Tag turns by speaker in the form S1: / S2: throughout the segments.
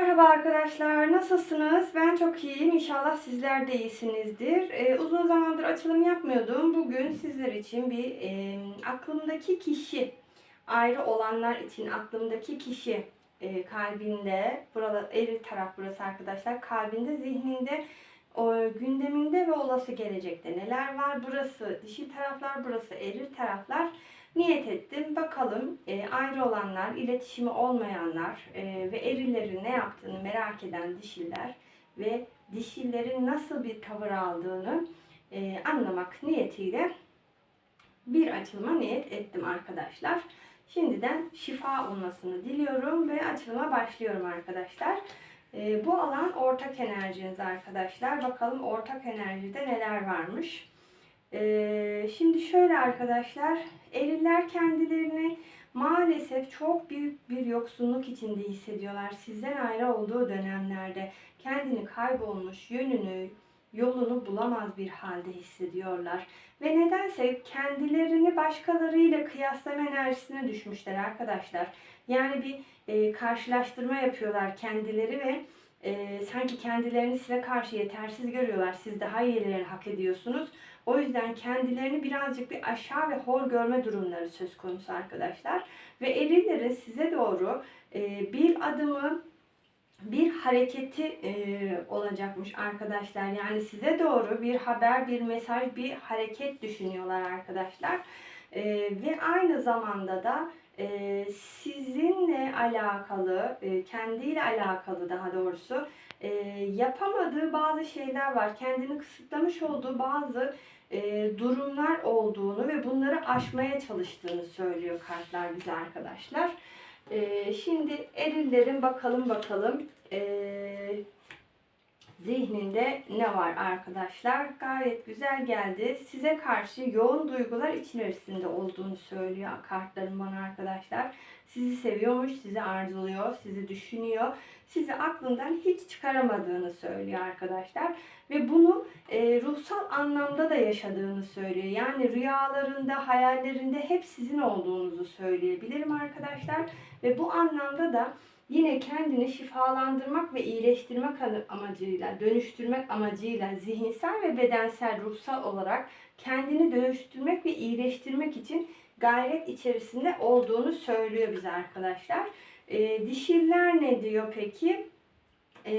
S1: merhaba arkadaşlar. Nasılsınız? Ben çok iyiyim. İnşallah sizler de iyisinizdir. Ee, uzun zamandır açılım yapmıyordum. Bugün sizler için bir e, aklımdaki kişi, ayrı olanlar için aklımdaki kişi e, kalbinde, burada eril taraf burası arkadaşlar, kalbinde, zihninde, o, gündeminde ve olası gelecekte neler var? Burası dişil taraflar, burası eril taraflar niyet ettim. Bakalım e, ayrı olanlar, iletişimi olmayanlar e, ve erilerin ne yaptığını merak eden dişiller ve dişillerin nasıl bir tavır aldığını e, anlamak niyetiyle bir açılıma niyet ettim arkadaşlar. Şimdiden şifa olmasını diliyorum ve açılıma başlıyorum arkadaşlar. E, bu alan ortak enerjiniz arkadaşlar. Bakalım ortak enerjide neler varmış. Ee, şimdi şöyle arkadaşlar, eriller kendilerini maalesef çok büyük bir yoksunluk içinde hissediyorlar. Sizden ayrı olduğu dönemlerde kendini kaybolmuş, yönünü, yolunu bulamaz bir halde hissediyorlar. Ve nedense kendilerini başkalarıyla kıyaslama enerjisine düşmüşler arkadaşlar. Yani bir e, karşılaştırma yapıyorlar kendileri ve e, sanki kendilerini size karşı yetersiz görüyorlar. Siz daha iyilerini hak ediyorsunuz. O yüzden kendilerini birazcık bir aşağı ve hor görme durumları söz konusu arkadaşlar. Ve erillerin size doğru e, bir adımı bir hareketi e, olacakmış arkadaşlar. Yani size doğru bir haber, bir mesaj, bir hareket düşünüyorlar arkadaşlar. E, ve aynı zamanda da e, sizinle alakalı, e, kendiyle alakalı daha doğrusu e, yapamadığı bazı şeyler var. Kendini kısıtlamış olduğu bazı e, durumlar olduğunu ve bunları aşmaya çalıştığını söylüyor kartlar bize arkadaşlar. E, şimdi erillerin bakalım bakalım e, zihninde ne var arkadaşlar? Gayet güzel geldi. Size karşı yoğun duygular içerisinde olduğunu söylüyor kartlarım bana arkadaşlar. Sizi seviyormuş, sizi arzuluyor, sizi düşünüyor. Sizi aklından hiç çıkaramadığını söylüyor arkadaşlar. Ve bunu e, ruhsal anlamda da yaşadığını söylüyor. Yani rüyalarında, hayallerinde hep sizin olduğunuzu söyleyebilirim arkadaşlar. Ve bu anlamda da yine kendini şifalandırmak ve iyileştirmek amacıyla, dönüştürmek amacıyla zihinsel ve bedensel, ruhsal olarak kendini dönüştürmek ve iyileştirmek için gayret içerisinde olduğunu söylüyor bize arkadaşlar. E, dişiller ne diyor peki? E,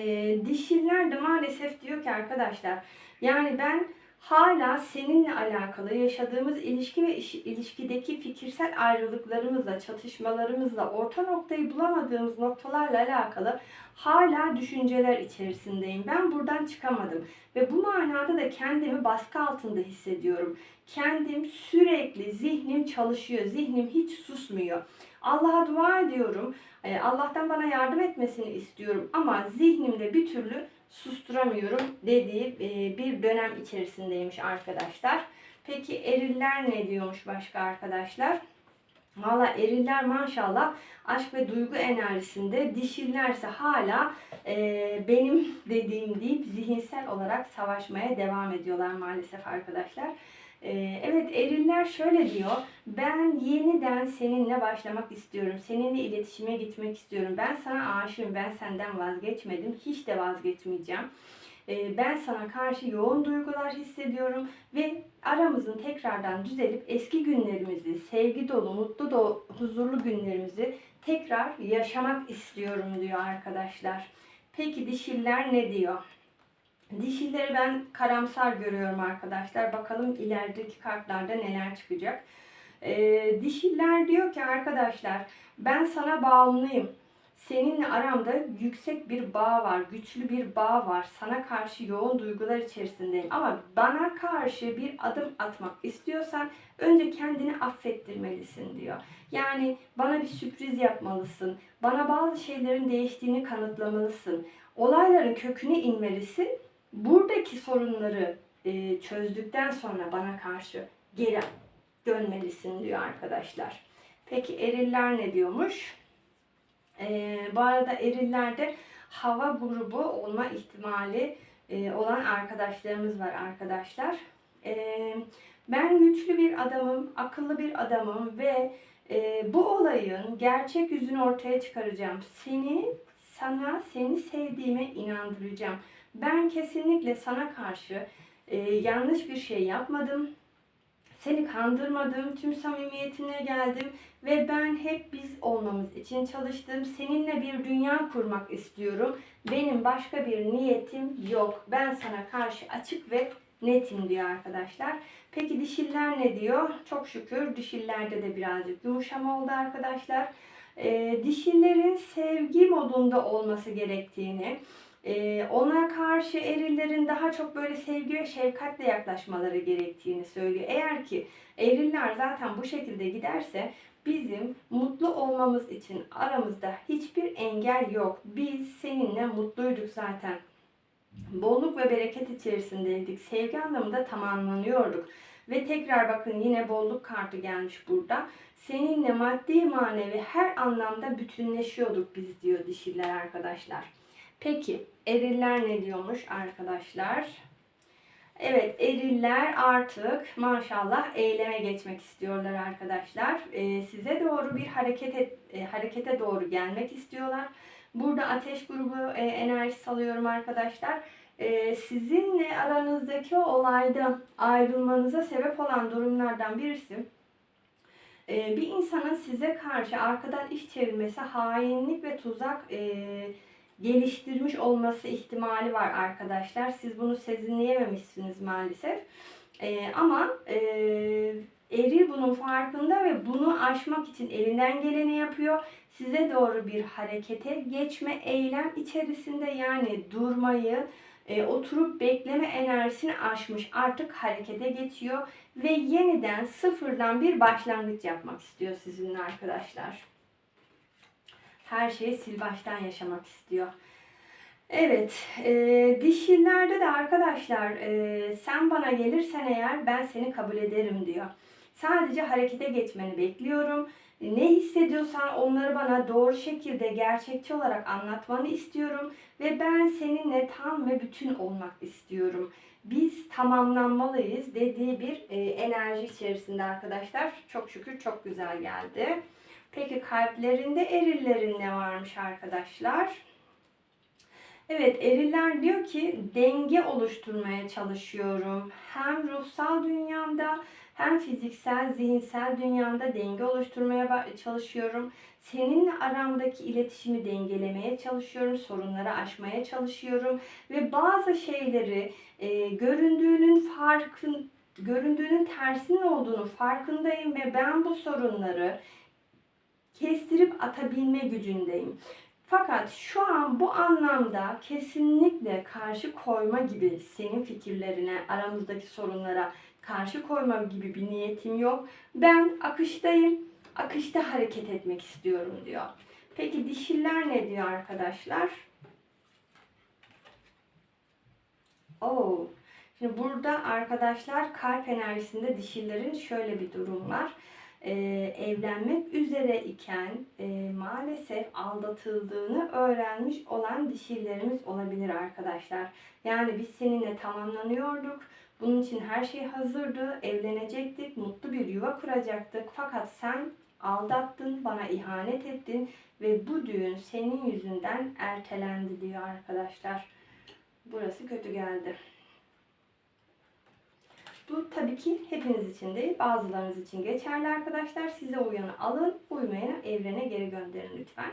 S1: dişiller de maalesef diyor ki arkadaşlar yani ben hala seninle alakalı yaşadığımız ilişki ve ilişkideki fikirsel ayrılıklarımızla, çatışmalarımızla, orta noktayı bulamadığımız noktalarla alakalı hala düşünceler içerisindeyim. Ben buradan çıkamadım ve bu manada da kendimi baskı altında hissediyorum. Kendim sürekli zihnim çalışıyor, zihnim hiç susmuyor. Allah'a dua ediyorum. Ee, Allah'tan bana yardım etmesini istiyorum ama zihnimde bir türlü susturamıyorum dediği e, bir dönem içerisindeymiş arkadaşlar. Peki eriller ne diyormuş başka arkadaşlar? Valla eriller maşallah aşk ve duygu enerjisinde, dişillerse hala e, benim dediğim deyip zihinsel olarak savaşmaya devam ediyorlar maalesef arkadaşlar. Evet eriller şöyle diyor. Ben yeniden seninle başlamak istiyorum. Seninle iletişime gitmek istiyorum. Ben sana aşığım. Ben senden vazgeçmedim. Hiç de vazgeçmeyeceğim. Ee, ben sana karşı yoğun duygular hissediyorum ve aramızın tekrardan düzelip eski günlerimizi, sevgi dolu, mutlu dolu, huzurlu günlerimizi tekrar yaşamak istiyorum diyor arkadaşlar. Peki dişiller ne diyor? Dişilleri ben karamsar görüyorum arkadaşlar. Bakalım ilerideki kartlarda neler çıkacak. Ee, dişiller diyor ki arkadaşlar ben sana bağımlıyım. Seninle aramda yüksek bir bağ var, güçlü bir bağ var. Sana karşı yoğun duygular içerisindeyim. Ama bana karşı bir adım atmak istiyorsan önce kendini affettirmelisin diyor. Yani bana bir sürpriz yapmalısın. Bana bazı şeylerin değiştiğini kanıtlamalısın. Olayların köküne inmelisin buradaki sorunları e, çözdükten sonra bana karşı geri dönmelisin diyor arkadaşlar. Peki eriller ne diyormuş? E, bu arada erillerde hava grubu olma ihtimali e, olan arkadaşlarımız var arkadaşlar. E, ben güçlü bir adamım, akıllı bir adamım ve e, bu olayın gerçek yüzünü ortaya çıkaracağım. Seni sana seni sevdiğime inandıracağım. Ben kesinlikle sana karşı e, yanlış bir şey yapmadım. Seni kandırmadım, tüm samimiyetimle geldim ve ben hep biz olmamız için çalıştım. Seninle bir dünya kurmak istiyorum. Benim başka bir niyetim yok. Ben sana karşı açık ve netim diyor arkadaşlar. Peki dişiller ne diyor? Çok şükür dişillerde de birazcık yumuşama oldu arkadaşlar. Ee, dişillerin sevgi modunda olması gerektiğini, e, ona karşı erillerin daha çok böyle sevgi ve şefkatle yaklaşmaları gerektiğini söylüyor. Eğer ki eriller zaten bu şekilde giderse bizim mutlu olmamız için aramızda hiçbir engel yok. Biz seninle mutluyduk zaten. Bolluk ve bereket içerisindeydik. Sevgi anlamında tamamlanıyorduk. Ve tekrar bakın yine bolluk kartı gelmiş burada. Seninle maddi manevi her anlamda bütünleşiyorduk biz diyor dişiler arkadaşlar. Peki eriller ne diyormuş arkadaşlar? Evet eriller artık maşallah eyleme geçmek istiyorlar arkadaşlar. Ee, size doğru bir hareket et, e, harekete doğru gelmek istiyorlar. Burada ateş grubu e, enerjisi salıyorum arkadaşlar. E, sizinle aranızdaki olayda ayrılmanıza sebep olan durumlardan birisi e, bir insanın size karşı arkadan iş çevirmesi, hainlik ve tuzak e, geliştirmiş olması ihtimali var arkadaşlar. Siz bunu sezinleyememişsiniz maalesef. E, ama e, eril bunun farkında ve bunu aşmak için elinden geleni yapıyor. Size doğru bir harekete geçme eylem içerisinde yani durmayı, e, oturup bekleme enerjisini aşmış. Artık harekete geçiyor ve yeniden sıfırdan bir başlangıç yapmak istiyor sizinle arkadaşlar. Her şeyi sil baştan yaşamak istiyor. Evet, e, dişillerde de arkadaşlar e, sen bana gelirsen eğer ben seni kabul ederim diyor. Sadece harekete geçmeni bekliyorum. Ne hissediyorsan onları bana doğru şekilde gerçekçi olarak anlatmanı istiyorum ve ben seninle tam ve bütün olmak istiyorum. Biz tamamlanmalıyız dediği bir e, enerji içerisinde arkadaşlar. Çok şükür çok güzel geldi. Peki kalplerinde erillerin ne varmış arkadaşlar? Evet eriller diyor ki denge oluşturmaya çalışıyorum. Hem ruhsal dünyamda hem fiziksel, zihinsel dünyamda denge oluşturmaya çalışıyorum. Seninle aramdaki iletişimi dengelemeye çalışıyorum, sorunları aşmaya çalışıyorum ve bazı şeyleri e, göründüğünün farkın göründüğünün tersinin olduğunu farkındayım ve ben bu sorunları kestirip atabilme gücündeyim. Fakat şu an bu anlamda kesinlikle karşı koyma gibi senin fikirlerine, aramızdaki sorunlara karşı koyma gibi bir niyetim yok. Ben akıştayım. Akışta hareket etmek istiyorum diyor. Peki dişiller ne diyor arkadaşlar? Oo. Şimdi burada arkadaşlar kalp enerjisinde dişillerin şöyle bir durum var e, evlenmek üzere iken e, maalesef aldatıldığını öğrenmiş olan dişilerimiz olabilir arkadaşlar. Yani biz seninle tamamlanıyorduk. Bunun için her şey hazırdı. Evlenecektik, mutlu bir yuva kuracaktık. Fakat sen aldattın, bana ihanet ettin ve bu düğün senin yüzünden ertelendi diyor arkadaşlar. Burası kötü geldi. Bu tabii ki hepiniz için değil, bazılarınız için geçerli arkadaşlar. Size uyanı alın, uymayanı evrene geri gönderin lütfen.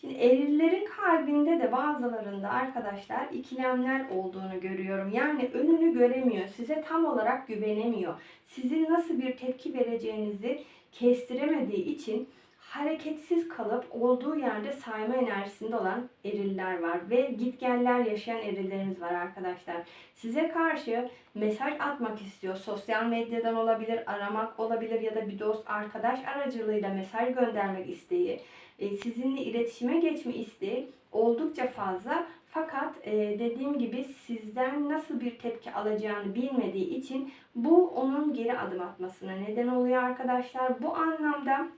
S1: Şimdi erillerin kalbinde de bazılarında arkadaşlar ikilemler olduğunu görüyorum. Yani önünü göremiyor, size tam olarak güvenemiyor. Sizin nasıl bir tepki vereceğinizi kestiremediği için hareketsiz kalıp olduğu yerde sayma enerjisinde olan eriller var ve gitgeller yaşayan erillerimiz var arkadaşlar. Size karşı mesaj atmak istiyor. Sosyal medyadan olabilir, aramak olabilir ya da bir dost arkadaş aracılığıyla mesaj göndermek isteği, e, sizinle iletişime geçme isteği oldukça fazla. Fakat e, dediğim gibi sizden nasıl bir tepki alacağını bilmediği için bu onun geri adım atmasına neden oluyor arkadaşlar. Bu anlamda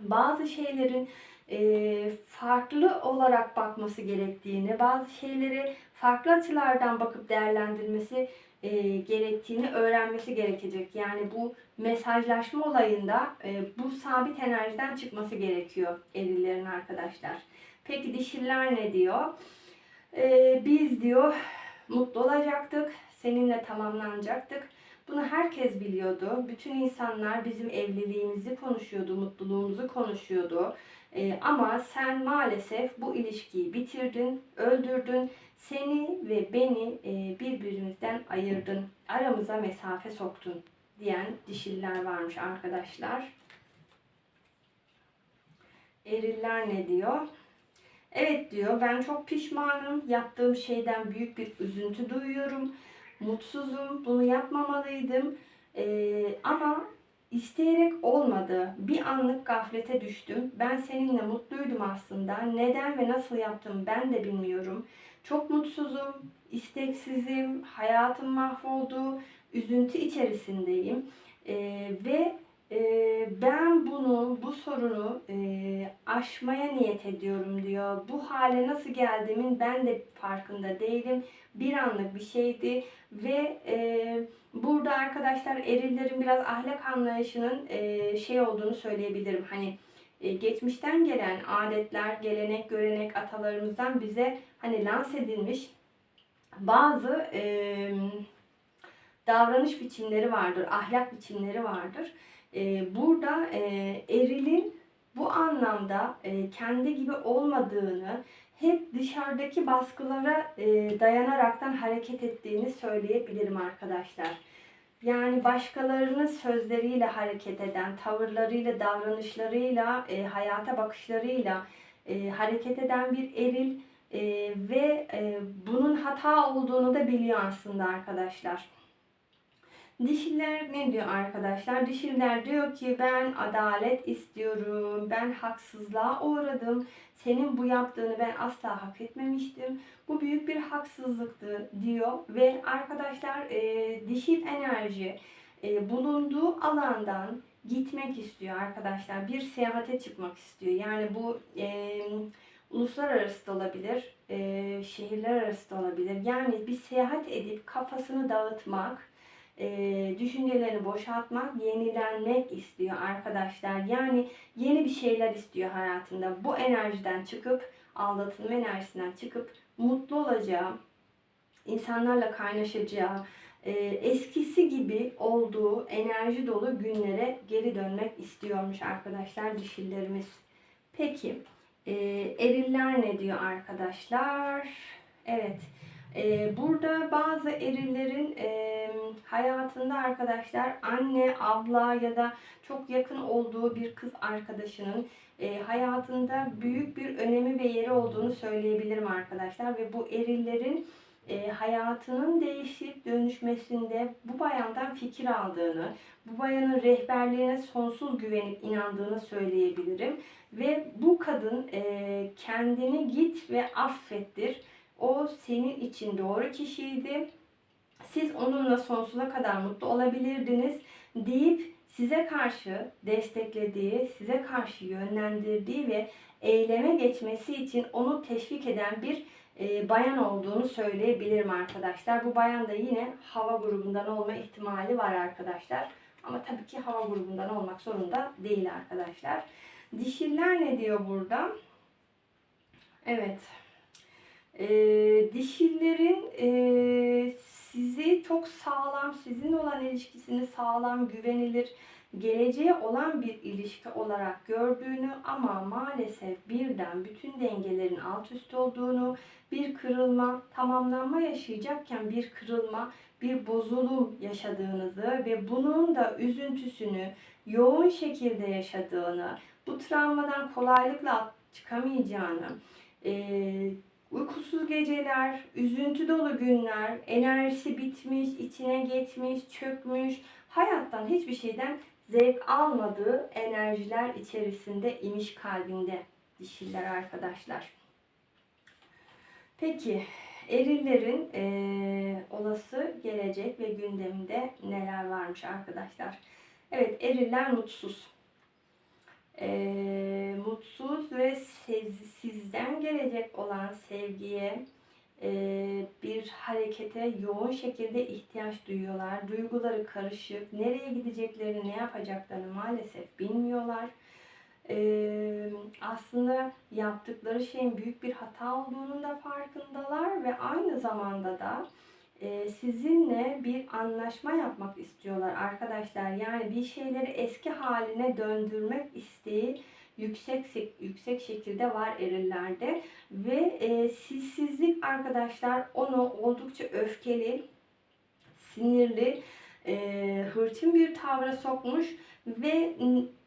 S1: bazı şeylerin e, farklı olarak bakması gerektiğini, bazı şeyleri farklı açılardan bakıp değerlendirmesi e, gerektiğini öğrenmesi gerekecek. Yani bu mesajlaşma olayında e, bu sabit enerjiden çıkması gerekiyor erillerin arkadaşlar. Peki dişiller ne diyor? Ee, biz diyor mutlu olacaktık, seninle tamamlanacaktık. Bunu herkes biliyordu. Bütün insanlar bizim evliliğimizi konuşuyordu, mutluluğumuzu konuşuyordu. Ee, ama sen maalesef bu ilişkiyi bitirdin, öldürdün. Seni ve beni e, birbirimizden ayırdın. Aramıza mesafe soktun diyen dişiller varmış arkadaşlar. Eriller ne diyor? Evet diyor ben çok pişmanım. Yaptığım şeyden büyük bir üzüntü duyuyorum. Mutsuzum. Bunu yapmamalıydım. Ee, ama isteyerek olmadı. Bir anlık gaflete düştüm. Ben seninle mutluydum aslında. Neden ve nasıl yaptım ben de bilmiyorum. Çok mutsuzum, isteksizim, hayatım mahvoldu, üzüntü içerisindeyim. Ee, ve e, ben bunu, bu sorunu e, aşmaya niyet ediyorum diyor. Bu hale nasıl geldiğimin ben de farkında değilim. Bir anlık bir şeydi ve e, burada arkadaşlar erillerin biraz ahlak anlayışının e, şey olduğunu söyleyebilirim. Hani e, geçmişten gelen adetler, gelenek, görenek atalarımızdan bize hani lanse edilmiş bazı e, davranış biçimleri vardır, ahlak biçimleri vardır. E, burada e, erilin bu anlamda e, kendi gibi olmadığını, hep dışarıdaki baskılara e, dayanaraktan hareket ettiğini söyleyebilirim arkadaşlar. Yani başkalarının sözleriyle hareket eden, tavırlarıyla, davranışlarıyla, e, hayata bakışlarıyla e, hareket eden bir eril e, ve e, bunun hata olduğunu da biliyor aslında arkadaşlar. Dişiler ne diyor arkadaşlar? Dişiler diyor ki ben adalet istiyorum. Ben haksızlığa uğradım. Senin bu yaptığını ben asla hak etmemiştim. Bu büyük bir haksızlıktı diyor. Ve arkadaşlar e, dişil enerji e, bulunduğu alandan gitmek istiyor arkadaşlar. Bir seyahate çıkmak istiyor. Yani bu e, uluslararası da olabilir, e, şehirler arası da olabilir. Yani bir seyahat edip kafasını dağıtmak, e, düşüncelerini boşaltmak, yenilenmek istiyor arkadaşlar. Yani yeni bir şeyler istiyor hayatında. Bu enerjiden çıkıp, aldatılma enerjisinden çıkıp mutlu olacağı, insanlarla kaynaşacağı, e, eskisi gibi olduğu enerji dolu günlere geri dönmek istiyormuş arkadaşlar dişillerimiz. Peki e, eriller ne diyor arkadaşlar? Evet. E, burada bazı erillerin hayatında arkadaşlar anne, abla ya da çok yakın olduğu bir kız arkadaşının hayatında büyük bir önemi ve yeri olduğunu söyleyebilirim arkadaşlar. Ve bu erillerin e, hayatının değişip dönüşmesinde bu bayandan fikir aldığını, bu bayanın rehberliğine sonsuz güvenip inandığını söyleyebilirim. Ve bu kadın e, kendini git ve affettir. O senin için doğru kişiydi. Siz onunla sonsuza kadar mutlu olabilirdiniz deyip size karşı desteklediği, size karşı yönlendirdiği ve eyleme geçmesi için onu teşvik eden bir e, bayan olduğunu söyleyebilirim arkadaşlar. Bu bayan da yine hava grubundan olma ihtimali var arkadaşlar. Ama tabii ki hava grubundan olmak zorunda değil arkadaşlar. Dişiller ne diyor burada? Evet. E, dişillerin e, sizi çok sağlam, sizin olan ilişkisini sağlam, güvenilir, geleceğe olan bir ilişki olarak gördüğünü ama maalesef birden bütün dengelerin alt üst olduğunu, bir kırılma, tamamlanma yaşayacakken bir kırılma, bir bozulum yaşadığınızı ve bunun da üzüntüsünü yoğun şekilde yaşadığını, bu travmadan kolaylıkla çıkamayacağını, e, uykusuz geceler, üzüntü dolu günler, enerjisi bitmiş, içine geçmiş, çökmüş, hayattan hiçbir şeyden zevk almadığı enerjiler içerisinde imiş kalbinde dişiler arkadaşlar. Peki erillerin e, olası gelecek ve gündeminde neler varmış arkadaşlar? Evet eriller mutsuz. E, mutsuz ve sizden gelecek olan sevgiye, e, bir harekete yoğun şekilde ihtiyaç duyuyorlar. Duyguları karışık. Nereye gideceklerini, ne yapacaklarını maalesef bilmiyorlar. Ee, aslında yaptıkları şeyin büyük bir hata olduğunun da farkındalar ve aynı zamanda da sizinle bir anlaşma yapmak istiyorlar arkadaşlar. Yani bir şeyleri eski haline döndürmek isteği yüksek yüksek şekilde var erillerde ve e, sizsizlik arkadaşlar onu oldukça öfkeli, sinirli, e, hırçın bir tavra sokmuş ve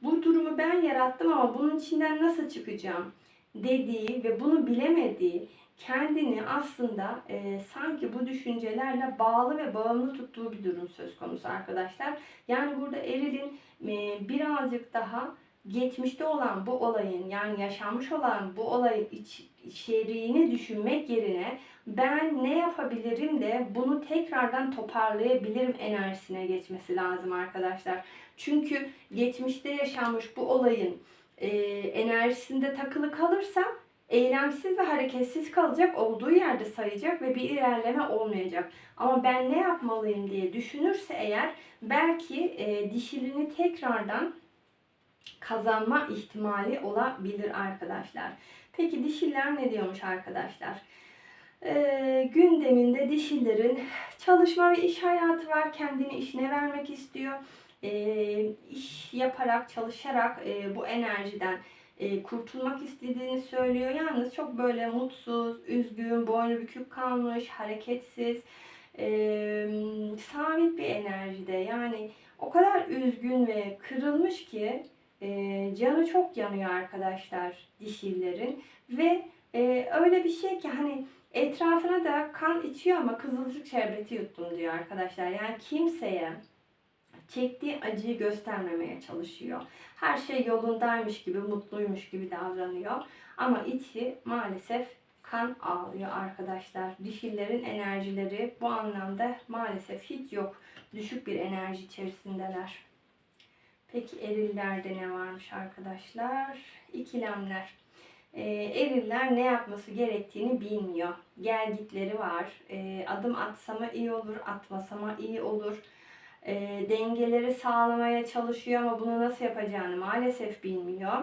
S1: bu durumu ben yarattım ama bunun içinden nasıl çıkacağım dediği ve bunu bilemediği kendini aslında e, sanki bu düşüncelerle bağlı ve bağımlı tuttuğu bir durum söz konusu arkadaşlar. Yani burada Eril'in e, birazcık daha geçmişte olan bu olayın yani yaşanmış olan bu olayın iç, içeriğini düşünmek yerine ben ne yapabilirim de bunu tekrardan toparlayabilirim enerjisine geçmesi lazım arkadaşlar. Çünkü geçmişte yaşanmış bu olayın e, enerjisinde takılı kalırsa eylemsiz ve hareketsiz kalacak, olduğu yerde sayacak ve bir ilerleme olmayacak. Ama ben ne yapmalıyım diye düşünürse eğer belki e, dişilini tekrardan kazanma ihtimali olabilir arkadaşlar. Peki dişiller ne diyormuş arkadaşlar? Ee, gündeminde dişillerin çalışma ve iş hayatı var. Kendini işine vermek istiyor. Ee, iş yaparak, çalışarak e, bu enerjiden e, kurtulmak istediğini söylüyor. Yalnız çok böyle mutsuz, üzgün, boynu bükük kalmış, hareketsiz, e, sabit bir enerjide. Yani o kadar üzgün ve kırılmış ki e, canı çok yanıyor arkadaşlar dişillerin ve e, öyle bir şey ki hani etrafına da kan içiyor ama kızılcık şerbeti yuttum diyor arkadaşlar. Yani kimseye çektiği acıyı göstermemeye çalışıyor. Her şey yolundaymış gibi, mutluymuş gibi davranıyor. Ama içi maalesef kan ağlıyor arkadaşlar. Dişillerin enerjileri bu anlamda maalesef hiç yok. Düşük bir enerji içerisindeler. Peki erillerde ne varmış arkadaşlar? İkilemler. E, eriller ne yapması gerektiğini bilmiyor. Gelgitleri var. E, adım atsama iyi olur, atmasama iyi olur. E, dengeleri sağlamaya çalışıyor ama bunu nasıl yapacağını maalesef bilmiyor.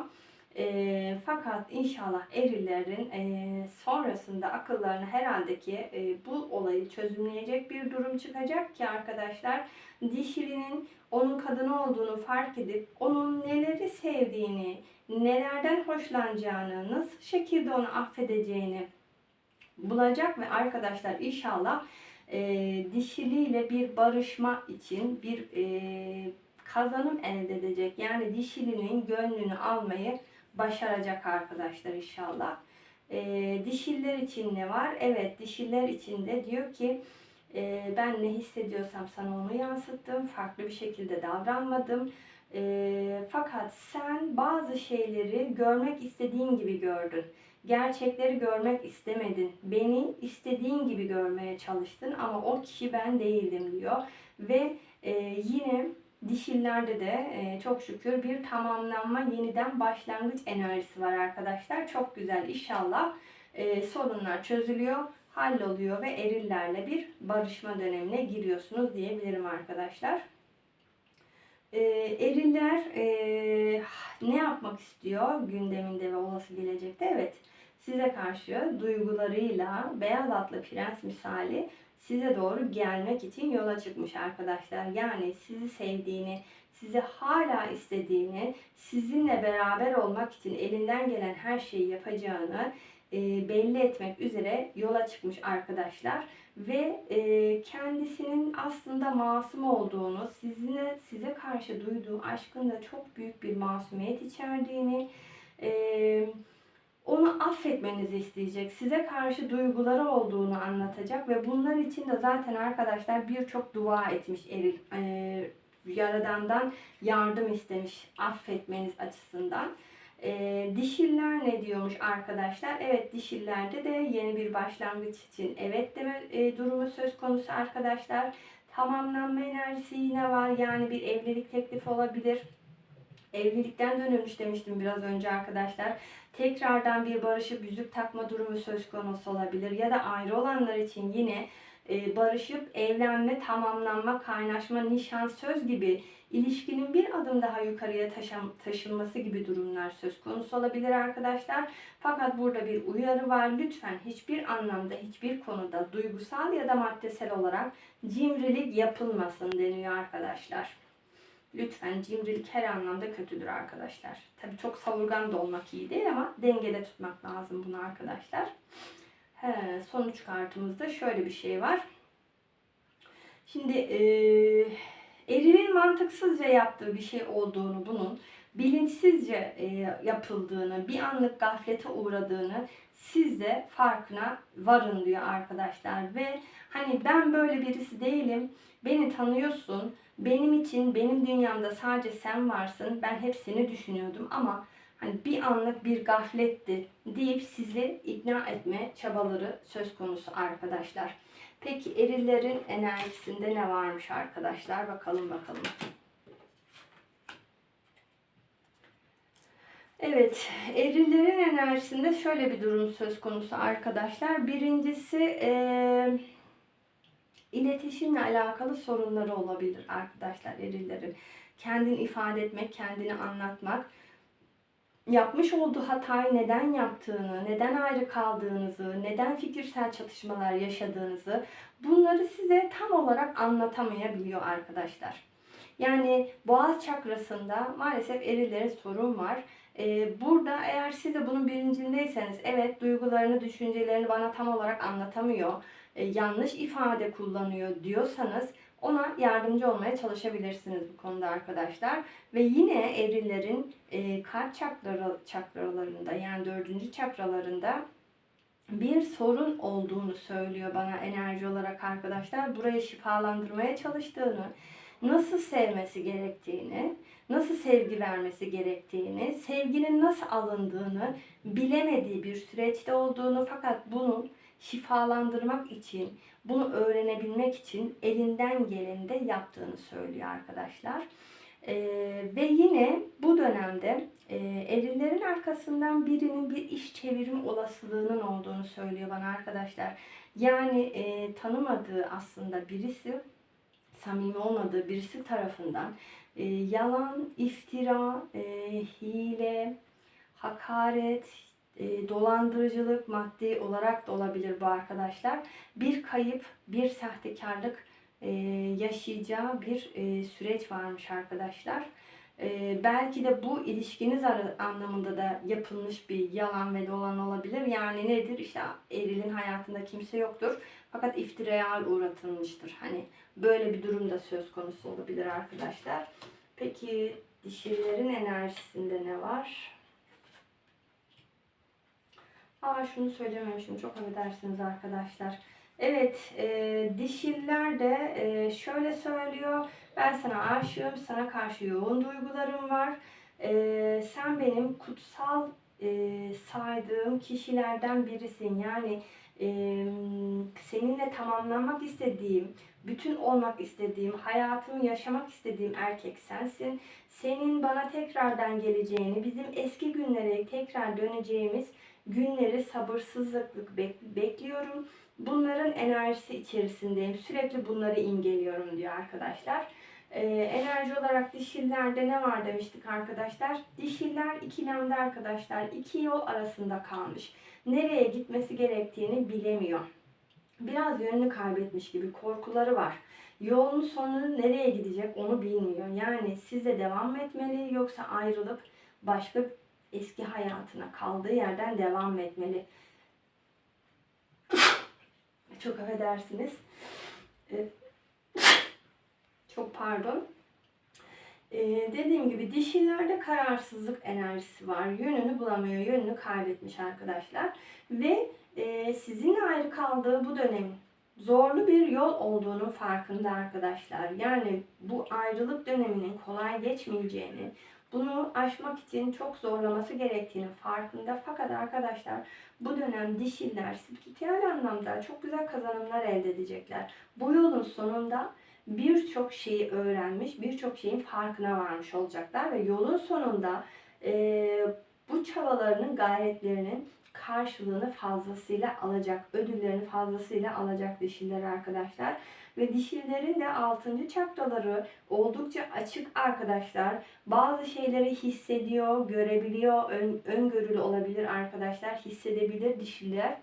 S1: E, fakat inşallah erillerin e, sonrasında akıllarına herhalde ki e, bu olayı çözümleyecek bir durum çıkacak ki arkadaşlar dişilinin onun kadını olduğunu fark edip onun neleri sevdiğini, nelerden hoşlanacağını, nasıl şekilde onu affedeceğini bulacak ve arkadaşlar inşallah e, dişiliyle bir barışma için bir e, kazanım elde edecek. Yani dişilinin gönlünü almayı başaracak arkadaşlar inşallah. E, dişiller için ne var? Evet dişiller için de diyor ki e, ben ne hissediyorsam sana onu yansıttım. Farklı bir şekilde davranmadım. E, fakat sen bazı şeyleri görmek istediğin gibi gördün. Gerçekleri görmek istemedin. Beni istediğin gibi görmeye çalıştın ama o kişi ben değildim diyor. Ve e, yine Dişillerde de e, çok şükür bir tamamlanma, yeniden başlangıç enerjisi var arkadaşlar. Çok güzel inşallah e, sorunlar çözülüyor, halloluyor ve erillerle bir barışma dönemine giriyorsunuz diyebilirim arkadaşlar. E, eriller e, ne yapmak istiyor gündeminde ve olası gelecekte? Evet size karşı duygularıyla beyaz atlı prens misali size doğru gelmek için yola çıkmış arkadaşlar. Yani sizi sevdiğini, sizi hala istediğini, sizinle beraber olmak için elinden gelen her şeyi yapacağını e, belli etmek üzere yola çıkmış arkadaşlar ve e, kendisinin aslında masum olduğunu, sizine size karşı duyduğu aşkın da çok büyük bir masumiyet içerdiğini, e, onu affetmenizi isteyecek. Size karşı duyguları olduğunu anlatacak ve bunlar için de zaten arkadaşlar birçok dua etmiş Eril. Ee, Yaradan'dan yardım istemiş affetmeniz açısından. Ee, dişiller ne diyormuş arkadaşlar? Evet dişillerde de yeni bir başlangıç için evet deme e, durumu söz konusu arkadaşlar. Tamamlanma enerjisi yine var. Yani bir evlilik teklifi olabilir. Evlilikten dönülmüş demiştim biraz önce arkadaşlar tekrardan bir barışıp yüzük takma durumu söz konusu olabilir. Ya da ayrı olanlar için yine e, barışıp evlenme, tamamlanma, kaynaşma, nişan, söz gibi ilişkinin bir adım daha yukarıya taşınması gibi durumlar söz konusu olabilir arkadaşlar. Fakat burada bir uyarı var. Lütfen hiçbir anlamda, hiçbir konuda duygusal ya da maddesel olarak cimrilik yapılmasın deniyor arkadaşlar. Lütfen cimrilik her anlamda kötüdür arkadaşlar. Tabii çok savurgan da olmak iyi değil ama dengede tutmak lazım bunu arkadaşlar. He, sonuç kartımızda şöyle bir şey var. Şimdi e, erinin mantıksızca yaptığı bir şey olduğunu bunun bilinçsizce e, yapıldığını, bir anlık gaflete uğradığını siz de farkına varın diyor arkadaşlar. Ve hani ben böyle birisi değilim, beni tanıyorsun, benim için, benim dünyamda sadece sen varsın, ben hep seni düşünüyordum ama hani bir anlık bir gafletti deyip sizi ikna etme çabaları söz konusu arkadaşlar. Peki erillerin enerjisinde ne varmış arkadaşlar? Bakalım bakalım. Evet, erillerin enerjisinde şöyle bir durum söz konusu arkadaşlar. Birincisi eee iletişimle alakalı sorunları olabilir arkadaşlar erillerin. Kendini ifade etmek, kendini anlatmak, yapmış olduğu hatayı neden yaptığını, neden ayrı kaldığınızı, neden fikirsel çatışmalar yaşadığınızı bunları size tam olarak anlatamayabiliyor arkadaşlar. Yani boğaz çakrasında maalesef erillerin sorun var. Ee, burada eğer siz de bunun bilincindeyseniz evet duygularını, düşüncelerini bana tam olarak anlatamıyor, yanlış ifade kullanıyor diyorsanız ona yardımcı olmaya çalışabilirsiniz bu konuda arkadaşlar. Ve yine erillerin e, kalp çakraları, çakralarında yani dördüncü çakralarında bir sorun olduğunu söylüyor bana enerji olarak arkadaşlar. Burayı şifalandırmaya çalıştığını, nasıl sevmesi gerektiğini, nasıl sevgi vermesi gerektiğini, sevginin nasıl alındığını bilemediği bir süreçte olduğunu fakat bunun şifalandırmak için, bunu öğrenebilmek için elinden geleni yaptığını söylüyor arkadaşlar. Ee, ve yine bu dönemde e, erillerin arkasından birinin bir iş çevirme olasılığının olduğunu söylüyor bana arkadaşlar. Yani e, tanımadığı aslında birisi, samimi olmadığı birisi tarafından e, yalan, iftira, e, hile, hakaret, e, dolandırıcılık maddi olarak da olabilir bu arkadaşlar. Bir kayıp, bir sahtekarlık e, yaşayacağı bir e, süreç varmış arkadaşlar. E, belki de bu ilişkiniz anlamında da yapılmış bir yalan ve dolan olabilir. Yani nedir? İşte erilin hayatında kimse yoktur. Fakat iftiraya uğratılmıştır. Hani böyle bir durum da söz konusu olabilir arkadaşlar. Peki dişilerin enerjisinde ne var? Aa şunu söylememişim. Çok affedersiniz arkadaşlar. Evet, e, dişiller de e, şöyle söylüyor. Ben sana aşığım, sana karşı yoğun duygularım var. E, sen benim kutsal e, saydığım kişilerden birisin. Yani e, seninle tamamlanmak istediğim, bütün olmak istediğim, hayatımı yaşamak istediğim erkek sensin. Senin bana tekrardan geleceğini, bizim eski günlere tekrar döneceğimiz günleri sabırsızlıklık bekliyorum. Bunların enerjisi içerisindeyim. Sürekli bunları imgeliyorum diyor arkadaşlar. Ee, enerji olarak dişillerde ne var demiştik arkadaşlar. Dişiller ikilemde arkadaşlar. iki yol arasında kalmış. Nereye gitmesi gerektiğini bilemiyor. Biraz yönünü kaybetmiş gibi korkuları var. Yolun sonu nereye gidecek onu bilmiyor. Yani size devam etmeli yoksa ayrılıp başka eski hayatına kaldığı yerden devam etmeli. Çok affedersiniz. Ee, çok pardon. Ee, dediğim gibi dişillerde kararsızlık enerjisi var. Yönünü bulamıyor, yönünü kaybetmiş arkadaşlar. Ve e, sizinle ayrı kaldığı bu dönemin zorlu bir yol olduğunun farkında arkadaşlar. Yani bu ayrılık döneminin kolay geçmeyeceğini, bunu aşmak için çok zorlaması gerektiğini farkında. Fakat arkadaşlar bu dönem dişiller spiritüel anlamda çok güzel kazanımlar elde edecekler. Bu yolun sonunda birçok şeyi öğrenmiş, birçok şeyin farkına varmış olacaklar ve yolun sonunda e, bu çabalarının, gayretlerinin karşılığını fazlasıyla alacak, ödüllerini fazlasıyla alacak dişiller arkadaşlar. Ve dişillerin de 6. çakraları oldukça açık arkadaşlar. Bazı şeyleri hissediyor, görebiliyor, ön, öngörülü olabilir arkadaşlar, hissedebilir dişiller.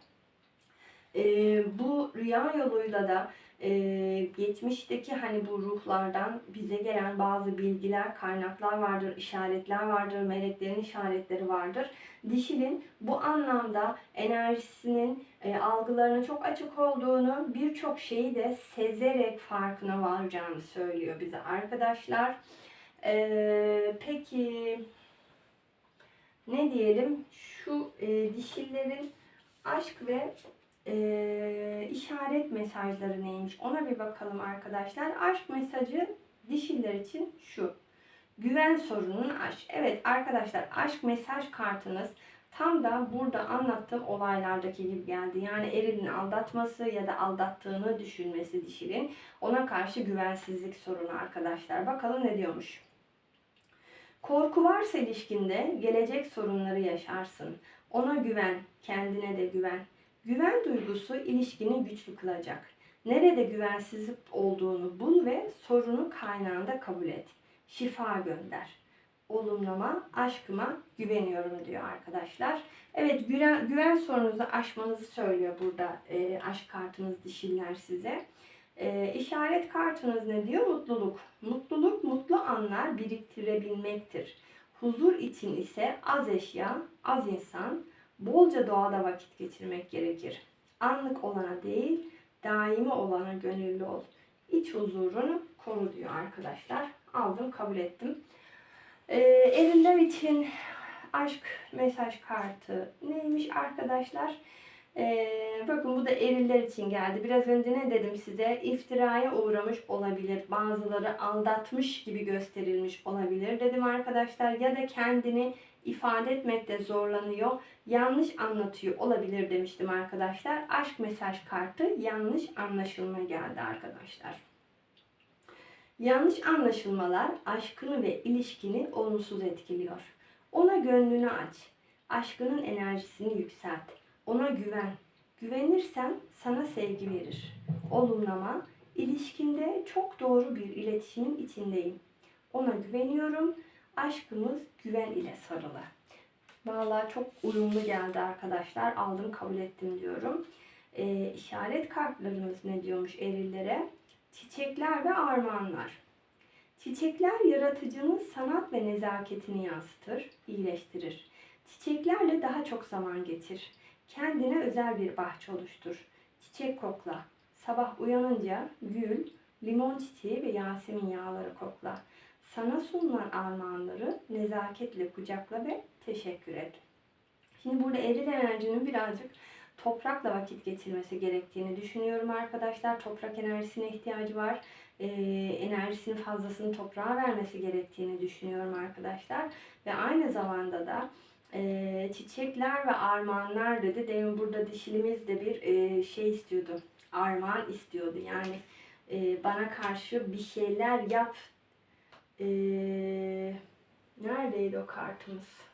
S1: Ee, bu rüya yoluyla da e, geçmişteki hani bu ruhlardan bize gelen bazı bilgiler, kaynaklar vardır, işaretler vardır, meleklerin işaretleri vardır. Dişilin bu anlamda enerjisinin, e, algılarının çok açık olduğunu, birçok şeyi de sezerek farkına varacağını söylüyor bize arkadaşlar. E, peki ne diyelim? Şu e, dişillerin aşk ve e, işaret mesajları neymiş ona bir bakalım arkadaşlar. Aşk mesajı dişiller için şu. Güven sorunun aşk. Evet arkadaşlar aşk mesaj kartınız tam da burada anlattığım olaylardaki gibi geldi. Yani erilin aldatması ya da aldattığını düşünmesi dişilin. Ona karşı güvensizlik sorunu arkadaşlar. Bakalım ne diyormuş. Korku varsa ilişkinde gelecek sorunları yaşarsın. Ona güven, kendine de güven. Güven duygusu ilişkini güçlü kılacak. Nerede güvensizlik olduğunu bul ve sorunu kaynağında kabul et. Şifa gönder. Olumlama, aşkıma güveniyorum diyor arkadaşlar. Evet güven, güven sorununuzu aşmanızı söylüyor burada e, aşk kartınız dişiller size. E, işaret kartınız ne diyor? Mutluluk. Mutluluk mutlu anlar biriktirebilmektir. Huzur için ise az eşya, az insan, bolca doğada vakit geçirmek gerekir. Anlık olana değil, daimi olana gönüllü ol. İç huzurunu koru diyor arkadaşlar. Aldım, kabul ettim. Ee, eriller için aşk mesaj kartı neymiş arkadaşlar? Ee, bakın bu da eriller için geldi. Biraz önce ne dedim size? İftiraya uğramış olabilir. Bazıları aldatmış gibi gösterilmiş olabilir dedim arkadaşlar. Ya da kendini ifade etmekte zorlanıyor. Yanlış anlatıyor olabilir demiştim arkadaşlar. Aşk mesaj kartı yanlış anlaşılma geldi arkadaşlar. Yanlış anlaşılmalar aşkını ve ilişkini olumsuz etkiliyor. Ona gönlünü aç. Aşkının enerjisini yükselt. Ona güven. Güvenirsen sana sevgi verir. Olumlama, ilişkinde çok doğru bir iletişimin içindeyim. Ona güveniyorum. Aşkımız güven ile sarılı. Vallahi çok uyumlu geldi arkadaşlar. Aldım kabul ettim diyorum. Ee, işaret kartlarımız ne diyormuş erillere? Çiçekler ve armağanlar. Çiçekler yaratıcının sanat ve nezaketini yansıtır, iyileştirir. Çiçeklerle daha çok zaman geçir. Kendine özel bir bahçe oluştur. Çiçek kokla. Sabah uyanınca gül, limon çiçeği ve yasemin yağları kokla. Sana sunulan armağanları nezaketle kucakla ve teşekkür et. Şimdi burada eril enerjinin birazcık toprakla vakit geçirmesi gerektiğini düşünüyorum arkadaşlar. Toprak enerjisine ihtiyacı var. Ee, enerjisinin fazlasını toprağa vermesi gerektiğini düşünüyorum arkadaşlar. Ve aynı zamanda da e, çiçekler ve armağanlar dedi. Demin burada dişilimiz de bir e, şey istiyordu. Armağan istiyordu. Yani e, bana karşı bir şeyler yap. E, neredeydi o kartımız?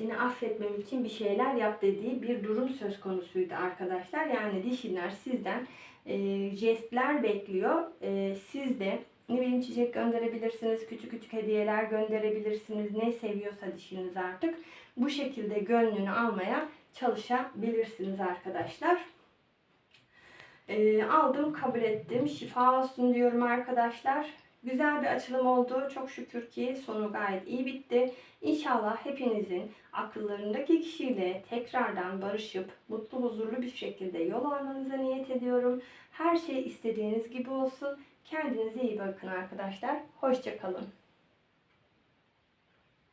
S1: Seni affetmem için bir şeyler yap dediği bir durum söz konusuydu arkadaşlar. Yani dişiler sizden e, jestler bekliyor. E, siz de ne bileyim çiçek gönderebilirsiniz, küçük küçük hediyeler gönderebilirsiniz. Ne seviyorsa dişiniz artık. Bu şekilde gönlünü almaya çalışabilirsiniz arkadaşlar. E, aldım, kabul ettim. Şifa olsun diyorum arkadaşlar. Güzel bir açılım oldu. Çok şükür ki sonu gayet iyi bitti. İnşallah hepinizin akıllarındaki kişiyle tekrardan barışıp mutlu huzurlu bir şekilde yol almanıza niyet ediyorum. Her şey istediğiniz gibi olsun. Kendinize iyi bakın arkadaşlar. Hoşçakalın.